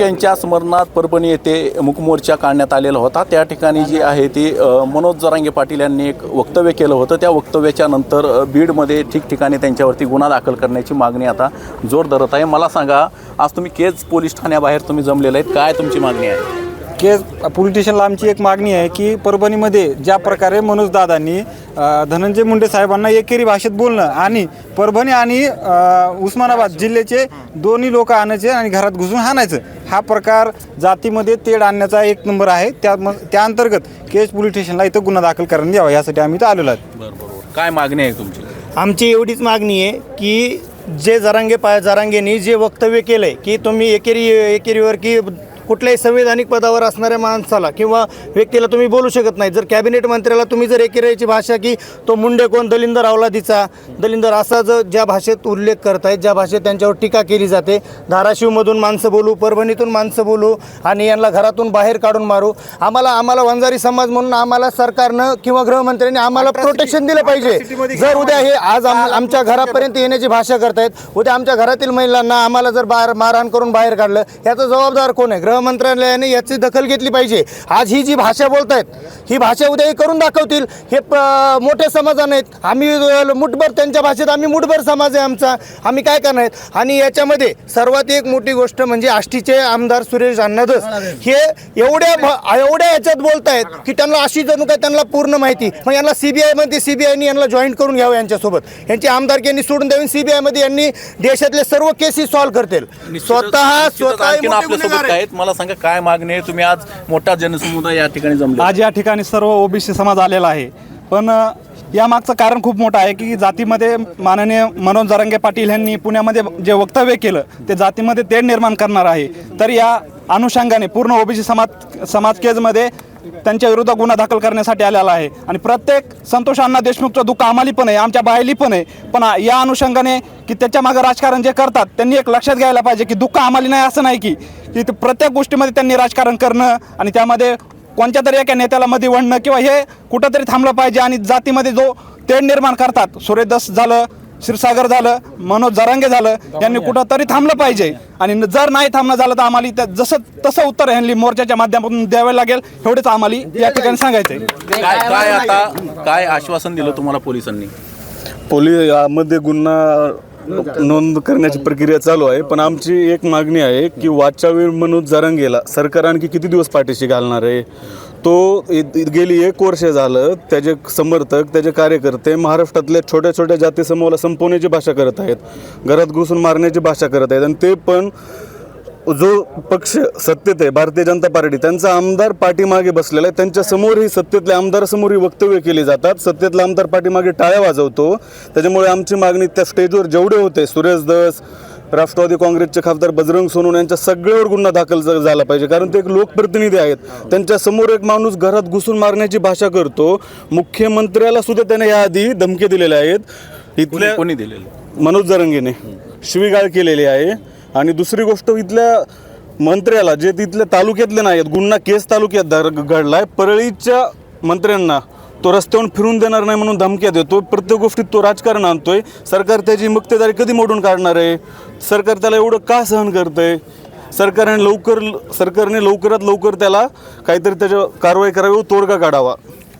यांच्या स्मरणात परभणी येथे मुकमोर्चा काढण्यात आलेला होता. त्या ठिकाणी जी आहे ती मनोज जरांगे पाटील यांनी एक वक्तव्य केलं होतं. त्या वक्तव्याच्या नंतर बीडमध्ये ठिकठिकाणी त्यांच्यावरती गुन्हा दाखल करण्याची मागणी आता जोर धरत आहे. मला सांगा आज तुम्ही केज पोलीस ठाण्याबाहेर तुम्ही जमलेले आहेत. काय तुमची मागणी आहे? केस पोलीस स्टेशनला आमची एक मागणी आहे की परभणीमध्ये ज्या प्रकारे मनोज दादांनी धनंजय मुंडे साहेबांना एकेरी भाषेत बोलणं आणि परभणी आणि उस्मानाबाद जिल्ह्याचे दोन्ही लोक आणायचे आणि घरात घुसून हाणायचं हा प्रकार जातीमध्ये तेढ आणण्याचा एक नंबर आहे. त्या म- त्या अंतर्गत केस पोलीस स्टेशनला इथं गुन्हा दाखल करण्यात यावा यासाठी आम्ही इथं आलेलो आहे बरं बरोबर काय मागणी आहे तुमची? आमची एवढीच मागणी आहे की जे जरांगे पा जरांगेनी जे वक्तव्य केलं आहे की तुम्ही एकेरी एकेरीवर की कुठल्याही संविधानिक पदावर असणाऱ्या माणसाला किंवा व्यक्तीला तुम्ही बोलू शकत नाही. जर कॅबिनेट मंत्र्याला तुम्ही जर एकेरीची भाषा की तो मुंडे कोण दलिंदर अवलादीचा दलिंदर असा जर ज्या भाषेत उल्लेख करतायत ज्या भाषेत त्यांच्यावर टीका केली जाते धाराशिवमधून माणसं बोलू परभणीतून माणसं बोलू आणि यांना घरातून बाहेर काढून मारू आम्हाला आम्हाला वंजारी समाज म्हणून आम्हाला सरकारनं किंवा गृहमंत्र्यांनी आम्हाला प्रोटेक्शन दिलं पाहिजे. जर उद्या हे आज आम- आमच्या घरापर्यंत येण्याची भाषा करतायत उद्या आमच्या घरातील महिलांना आम्हाला जर बाहेर मारहाण करून बाहेर काढलं याचा जबाबदार कोण आहे? गृहमंत्रालयाने याची दखल घेतली पाहिजे. आज ही जी भाषा बोलतायत ही भाषा उद्या हे करून दाखवतील. हे प- मोठे समाजान आहेत आम्ही मुठभर त्यांच्या भाषेत आम्ही मुठभर समाज आहे आमचा. आम्ही काय करणार आहेत? आणि याच्यामध्ये सर्वात एक मोठी गोष्ट म्हणजे आष्टीचे आमदार सुरेश अण्णादस. हे एवढ्या एवढ्या याच्यात बोलतायत की त्यांना अशी जणू काय त्यांना पूर्ण माहिती. मग यांना सीबीआयमध्ये सीबीआयनी यांना जॉईन करून घ्यावं यांच्यासोबत. यांची आमदारकी यांनी सोडून द्यावी सीबीआयमध्ये यांनी देशातले सर्व केसेस सॉल्व्ह करतील. स्वतः स्वतः मला सांगा काय मागणी आहे? तुम्ही आज मोठा जनसमुदाय या ठिकाणी जमला आज या ठिकाणी सर्व ओबीसी समाज आलेला आहे. पण या यामागचं कारण खूप मोठं आहे की जातीमध्ये माननीय मनोज जरंगे पाटील यांनी पुण्यामध्ये जे वक्तव्य केलं ते जातीमध्ये तेढ निर्माण करणार आहे. तर या अनुषंगाने पूर्ण ओबीसी समाज समाज केजमध्ये त्यांच्या विरुद्ध गुन्हा दाखल करण्यासाठी आलेला आहे. आणि प्रत्येक संतोष अण्णा देशमुखचं दुःख आम्हाला पण आहे आमच्या बायली पण आहे. पण या अनुषंगाने की त्याच्यामागे राजकारण जे करतात त्यांनी एक लक्षात घ्यायला पाहिजे की दुःख आम्हाला नाही असं नाही की. की ते प्रत्येक गोष्टीमध्ये त्यांनी राजकारण करणं आणि त्यामध्ये कोणत्या तरी एका नेत्याला मध्ये वणणं किंवा हे कुठंतरी थांबलं पाहिजे आणि जातीमध्ये जो तेढ निर्माण करतात. सूर्यदस झालं क्षीरसागर झालं मनोज जरांगे झालं यांनी कुठंतरी थांबलं पाहिजे. आणि जर नाही थांबणं झालं तर आम्हाला त्या जसं तसं उत्तर ह्यांनी मोर्चाच्या माध्यमातून द्यावं लागेल. एवढेच आम्हाला या ठिकाणी सांगायचं आहे काय काय आता काय आश्वासन दिलं तुम्हाला पोलिसांनी? पोलीस यामध्ये गुन्हा नोंद करण्याची प्रक्रिया चालू आहे पण आमची एक मागणी आहे की वाचावीर मनोज जरांगेला सरकार आणखी किती दिवस पाठीशी घालणार आहे? तो गेली एक वर्ष झालं त्याचे समर्थक त्याचे कार्यकर्ते महाराष्ट्रातल्या छोट्या छोट्या जाती समूहाला संपवण्याची भाषा करत आहेत. घरात घुसून मारण्याची भाषा करत आहेत. आणि ते पण जो पक्ष सत्तेत आहे भारतीय जनता पार्टी त्यांचा आमदार पाठीमागे बसलेला आहे. त्यांच्यासमोर ही सत्तेतल्या आमदारासमोर ही वक्तव्य केली जातात. सत्तेतला आमदार पाठीमागे टाळ्या वाजवतो. त्याच्यामुळे आमची मागणी त्या स्टेजवर जेवढे होते सुरेश दस राष्ट्रवादी काँग्रेसचे खासदार बजरंग सोनवणे यांच्या सगळ्यावर गुन्हा दाखल ज- झाला पाहिजे. कारण ते एक लोकप्रतिनिधी आहेत. त्यांच्यासमोर एक माणूस घरात घुसून मारण्याची भाषा करतो. मुख्यमंत्र्याला सुद्धा त्याने याआधी धमके दिलेले आहेत. इथल्या कोणी दिलेलं? मनोज जरंगेने शिवीगाळ केलेली आहे. आणि दुसरी गोष्ट इथल्या मंत्र्याला जे तिथल्या तालुक्यातले नाही आहेत गुन्हा केस तालुक्यात धर- घडलाय परळीच्या मंत्र्यांना तो रस्त्यावरून फिरून देणार नाही म्हणून धमक्या देतो. प्रत्येक गोष्टीत तो राजकारण आणतोय. सरकार त्याची मक्तेदारी कधी मोडून काढणार आहे? सरकार त्याला एवढं का सहन करतंय? सरकारने लवकर सरकारने लवकरात लवकर त्याला काहीतरी त्याच्या कारवाई करावी व तोडगा काढावा.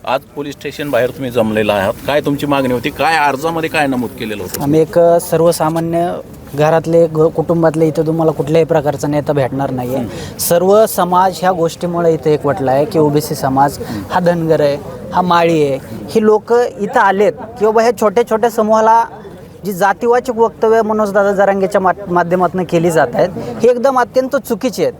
आज पोलीस स्टेशन बाहेर तुम्ही जमलेला आहात. काय तुमची मागणी होती? काय अर्जामध्ये काय नमूद केलेलं होतं? आम्ही एक सर्वसामान्य घरातले ग कुटुंबातले इथं तुम्हाला कुठल्याही प्रकारचा नेता भेटणार नाही आहे सर्व समाज ह्या गोष्टीमुळे इथं एकवटला आहे की ओबीसी समाज हा धनगर आहे हा माळी आहे. ही लोक इथं आलेत की बाबा ह्या छोट्या छोट्या समूहाला जी जातीवाचक वक्तव्य मनोजदादा जरांगेच्या मा माध्यमातून केली जात आहेत ही एकदम अत्यंत चुकीची आहेत.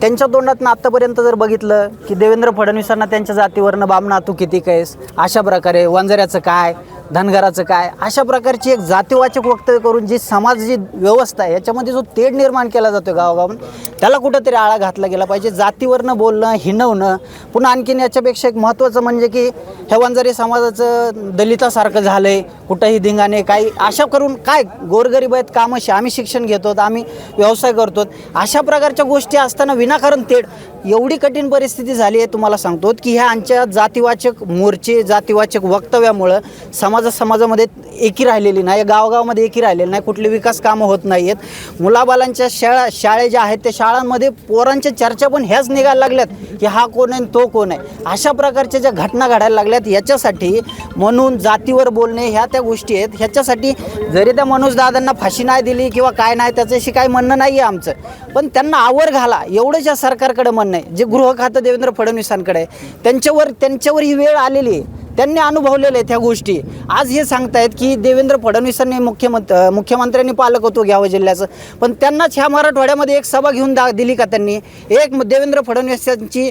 त्यांच्या तोंडातनं आत्तापर्यंत जर बघितलं की देवेंद्र फडणवीसांना त्यांच्या जातीवरनं बामना तू किती कैस अशा प्रकारे वंजाऱ्याचं काय धनगराचं काय? अशा प्रकारची एक जातीवाचक वक्तव्य करून जी समाज जी व्यवस्था आहे याच्यामध्ये जो तेढ निर्माण केला जातो गावागावून त्याला कुठंतरी आळा घातला गेला पाहिजे. जातीवरनं बोलणं हिणवणं पुन्हा आणखीन याच्यापेक्षा एक महत्त्वाचं म्हणजे की हे वंजारी समाजाचं दलितासारखं झालं आहे कुठंही धिंगाणे काही अशा करून काय गोरगरीब आहेत कामं आम्ही शिक्षण घेतो आम्ही व्यवसाय करतो अशा प्रकारच्या गोष्टी असताना विनाकारण तेढ एवढी कठीण परिस्थिती झाली आहे तुम्हाला सांगतो की ह्या आमच्या जातीवाचक मोर्चे जातीवाचक वक्तव्यामुळं समाजा समाजामध्ये एकी राहिलेली नाही गावागावामध्ये एकी राहिलेली नाही कुठले विकास कामं होत नाही आहेत मुलाबालांच्या शाळा शाळा ज्या आहेत त्या शाळांमध्ये पोरांच्या चर्चा पण ह्याच निघायला लागल्यात की हा कोण आहे आणि तो कोण आहे. अशा प्रकारच्या ज्या घटना घडायला लागल्यात याच्यासाठी म्हणून जातीवर बोलणे ह्या त्या गोष्टी आहेत. ह्याच्यासाठी जरी त्या मनोजदादांना फाशी नाही दिली किंवा काय नाही त्याच्याशी काही म्हणणं नाही आहे आमचं. पण त्यांना आवर घाला. एवढंच या सरकारकडे म्हणणं नाही. जे गृह खातं देवेंद्र फडणवीसांकडे आहे. त्यांच्यावर त्यांच्यावर ही वेळ आलेली आहे. त्यांनी अनुभवलेले आहेत ह्या गोष्टी. आज हे सांगतायत की देवेंद्र फडणवीसांनी मुख्यमंत मुख्यमंत्र्यांनी पालकत्व घ्यावं जिल्ह्याचं. पण त्यांनाच ह्या मराठवाड्यामध्ये एक सभा घेऊन दा दिली का त्यांनी? एक देवेंद्र फडणवीसांची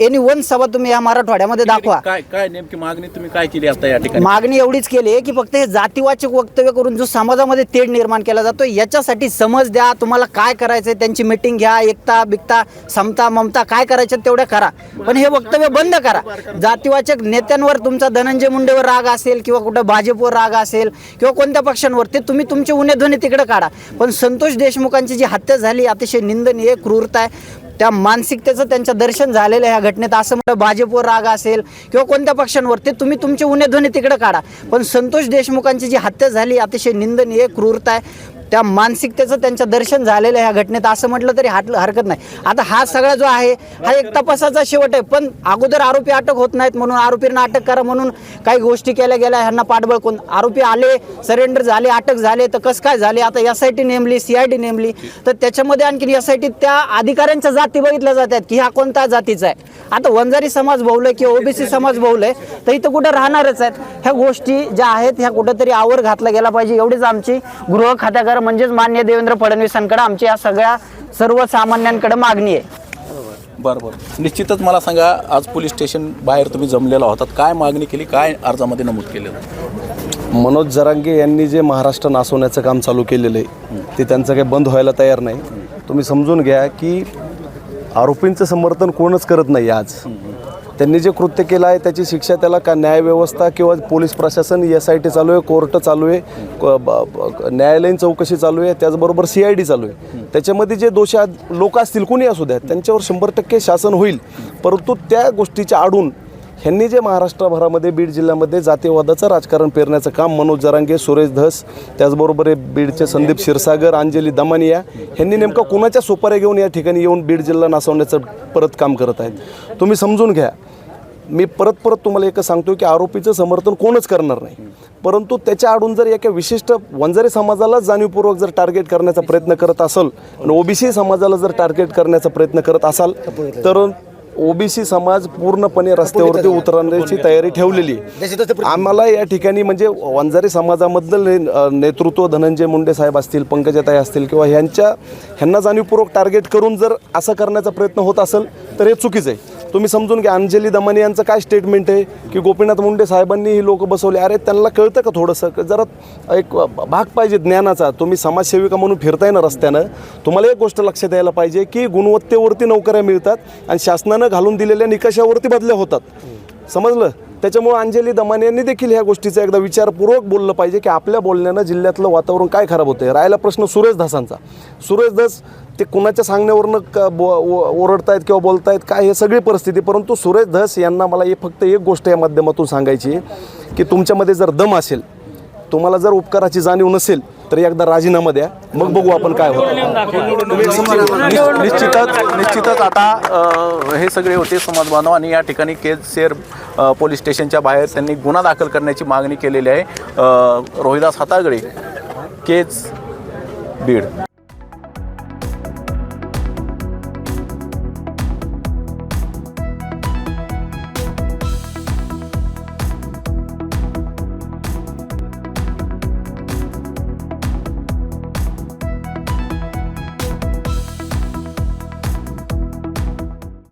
एनी वन सभा तुम्ही या मराठवाड्यामध्ये दाखवा. काय काय नेमकी मागणी तुम्ही काय केली आता या ठिकाणी? मागणी एवढीच केली आहे की फक्त हे जातीवाचक वक्तव्य करून जो समाजामध्ये तेढ निर्माण केला जातो याच्यासाठी समज द्या तुम्हाला काय करायचं आहे त्यांची मिटिंग घ्या एकता बिकता समता ममता काय करायचं तेवढं करा. पण हे वक्तव्य बंद करा. जातीवाचक नेत्यांवर तुमचा धनंजय मुंडेवर राग असेल किंवा कुठं भाजपवर राग असेल किंवा कोणत्या पक्षांवर ते तुम्ही तुमचे उन्हेध्वनी तिकडे काढा. पण संतोष देशमुखांची जी हत्या झाली अतिशय निंदनीय क्रूरता आहे. त्या मानसिकतेचं त्यांचं दर्शन झालेलं ह्या घटनेत. असं म्हटलं भाजपवर राग असेल किंवा कोणत्या पक्षांवर ते तुम्ही तुमचे उन्हेध्वनी तिकडे काढा. पण संतोष देशमुखांची जी हत्या झाली अतिशय निंदनीय क्रूरता आहे. त्या मानसिकतेचं त्यांचं दर्शन झालेलं आहे ह्या घटनेत. असं म्हटलं तरी हाट हरकत नाही. आता हा सगळा जो आहे हा एक तपासाचा शेवट आहे. पण अगोदर आरोपी अटक होत नाहीत म्हणून आरोपींना अटक करा म्हणून काही गोष्टी केल्या गेल्या. ह्यांना पाठबळ कोण आरोपी आले सरेंडर झाले अटक झाले तर कसं काय झाले? आता एस आय टी नेमली सी आय डी नेमली. तर त्याच्यामध्ये आणखीन एस आय टी त्या अधिकाऱ्यांच्या जाती बघितल्या जातात की हा कोणत्या जातीचा आहे. आता वंजारी समाज बहुल आहे किंवा ओबीसी समाज बहुल आहे तर इथं कुठं राहणारच आहेत. ह्या गोष्टी ज्या आहेत ह्या कुठंतरी आवर घातला गेला पाहिजे. एवढीच आमची गृह खात्याकर म्हणजेच मान्य देवेंद्र फडणवीसांकडे आमची या सगळ्या सर्वसामान्यांकडे मागणी आहे. बरं बरं. निश्चितच मला सांगा आज पोलीस स्टेशन बाहेर तुम्ही जमलेला होतात. काय मागणी केली काय अर्जामध्ये नमूद केलेलं मनोज जरांगे यांनी जे महाराष्ट्र नासवण्याचं काम चालू केलेलं आहे ते त्यांचं काही बंद व्हायला तयार नाही. तुम्ही समजून घ्या की आरोपींचं समर्थन कोणच करत नाही आज. त्यांनी जे कृत्य केलं आहे त्याची शिक्षा त्याला का न्यायव्यवस्था किंवा पोलीस प्रशासन एस आय टी चालू आहे कोर्ट चालू आहे न्यायालयीन चौकशी चालू आहे त्याचबरोबर सी आय डी चालू आहे. त्याच्यामध्ये जे दोषी लोक असतील कोणी असू द्या त्यांच्यावर शंभर टक्के शासन होईल. परंतु त्या गोष्टीच्या आडून ह्यांनी जे महाराष्ट्रभरामध्ये बीड जिल्ह्यामध्ये जातीवादाचं राजकारण पेरण्याचं काम मनोज जरांगे सुरेश धस त्याचबरोबर हे बीडचे संदीप क्षीरसागर अंजली दमानिया ह्यांनी नेमकं कोणाच्या सुपाऱ्या घेऊन या ठिकाणी येऊन बीड जिल्हा नासवण्याचं परत काम करत आहेत? तुम्ही समजून घ्या. मी परत परत तुम्हाला एकच सांगतो की आरोपीचं समर्थन कोणच करणार नाही. परंतु त्याच्या आडून जर एका विशिष्ट वंजारी समाजाला जाणीवपूर्वक जर टार्गेट करण्याचा प्रयत्न करत असाल आणि ओबीसी समाजाला जर टार्गेट करण्याचा प्रयत्न करत असाल तर ओबीसी समाज पूर्णपणे रस्त्यावरती उतरण्याची तयारी ठेवलेली. आहे आम्हाला या ठिकाणी म्हणजे वंजारी समाजामधलं नेतृत्व धनंजय मुंडे साहेब असतील पंकजाताई असतील किंवा ह्यांच्या ह्यांना जाणीवपूर्वक टार्गेट करून जर असं करण्याचा प्रयत्न होत असेल तर हे चुकीचं आहे. तुम्ही समजून घ्या अंजली दमानी यांचं काय स्टेटमेंट आहे की गोपीनाथ मुंडे साहेबांनी ही लोक बसवले? अरे त्यांना कळतं का थोडंसं? जरा एक भाग पाहिजे ज्ञानाचा. तुम्ही समाजसेविका म्हणून फिरताय ना रस्त्यानं. तुम्हाला एक गोष्ट लक्षात यायला पाहिजे की गुणवत्तेवरती नोकऱ्या मिळतात आणि शासनानं घालून दिलेल्या निकषावरती बदल्या होतात. समजलं? त्याच्यामुळे अंजली दमाने यांनी देखील ह्या गोष्टीचा एकदा विचारपूर्वक बोललं पाहिजे की आपल्या बोलण्यानं जिल्ह्यातलं वातावरण काय खराब होतं राहिला प्रश्न सुरेश धसांचा सुरेश धस ते कुणाच्या सांगण्यावरनं क बो ओ- ओरडतायत किंवा बोलतायत काय हे सगळी परिस्थिती परंतु सुरेश धस यांना मला हे फक्त एक गोष्ट या माध्यमातून सांगायची आहे की तुमच्यामध्ये जर दम असेल तुम्हाला जर उपकाराची जाणीव नसेल तर एकदा राजीनामा द्या. मग बघू आपण काय होतं. निश्चितच निश्चितच आता अ, हे सगळे होते समाज बांधव आणि या ठिकाणी केज शेर अ, पोलीस स्टेशनच्या बाहेर त्यांनी गुन्हा दाखल करण्याची मागणी केलेली आहे. अ, रोहिदास हातागडे केज बीड.